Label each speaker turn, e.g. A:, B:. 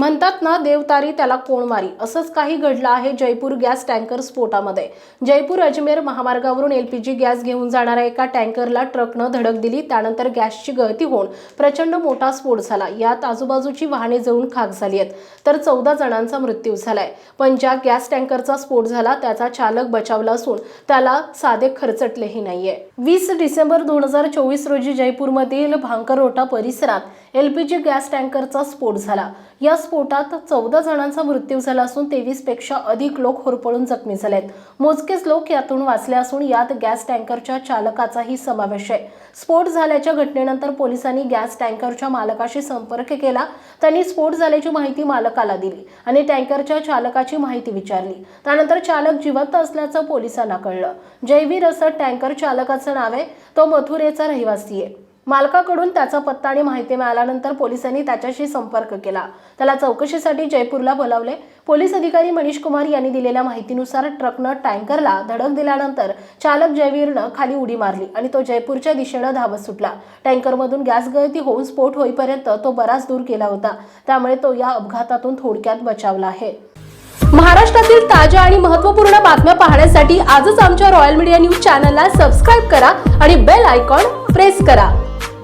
A: म्हणतात ना देवतारी त्याला कोण मारी? असंच काही घडलं आहे जयपूर गॅस टँकर स्फोटामध्ये. जयपूर अजमेर महामार्गावरून एलपीजी गॅस घेऊन जाणाऱ्या एका टँकरला ट्रकनं धडक दिली. त्यानंतर गॅसची गळती होऊन प्रचंड मोठा स्फोट झाला. यात आजूबाजूची वाहने जळून खाक झाली आहेत. तर चौदा जणांचा मृत्यू झालाय. पण ज्या गॅस टँकरचा स्फोट झाला त्याचा चालक बचावला असून त्याला साधे खरचटलेही नाहीये. वीस डिसेंबर दोन हजार चोवीस रोजी जयपूरमधील भांकररोटा परिसरात एलपीजी गॅस टँकरचा स्फोट झाला. या स्फोटात चौदा जणांचा मृत्यू झाला असून तेवीसपेक्षा अधिक लोक होरपळून जखमी झालेत. मोजकेच लोक यातून वाचले असून यात गॅस टँकरच्या चालकाचाही समावेश आहे. स्फोट झाल्याच्या घटनेनंतर पोलिसांनी गॅस टँकरच्या मालकाशी संपर्क केला. त्यांनी स्फोट झाल्याची माहिती मालकाला दिली आणि टँकरच्या चालकाची माहिती विचारली. त्यानंतर चालक जिवंत असल्याचं पोलिसांना कळलं. जयवीर असं टँकर चालकाचं नाव आहे. तो मथुरेचा रहिवासी आहे. मालकाकडून त्याचा पत्ता आणि माहिती मिळाल्यानंतर पोलिसांनी त्याच्याशी संपर्क केला. त्याला चौकशीसाठी जयपूरला बोलावले. पोलीस अधिकारी मनीष कुमार यांनी दिलेल्या माहितीनुसार ट्रकनं टँकरला धडक दिल्यानंतर चालक जयवीरनं खाली उडी मारली आणि तो जयपूरच्या दिशेनं धावत सुटला. टँकरमधून गॅस गळती होऊन स्फोट होईपर्यंत तो बराच दूर गेला होता. त्यामुळे तो या अपघातातून थोडक्यात बचावला आहे. महाराष्ट्रातील ताज्या आणि महत्त्वपूर्ण बातम्या पाहण्यासाठी आजच आमच्या रॉयल मीडिया न्यूज चॅनलला सबस्क्राईब करा आणि बेल आयकॉन प्रेस करा.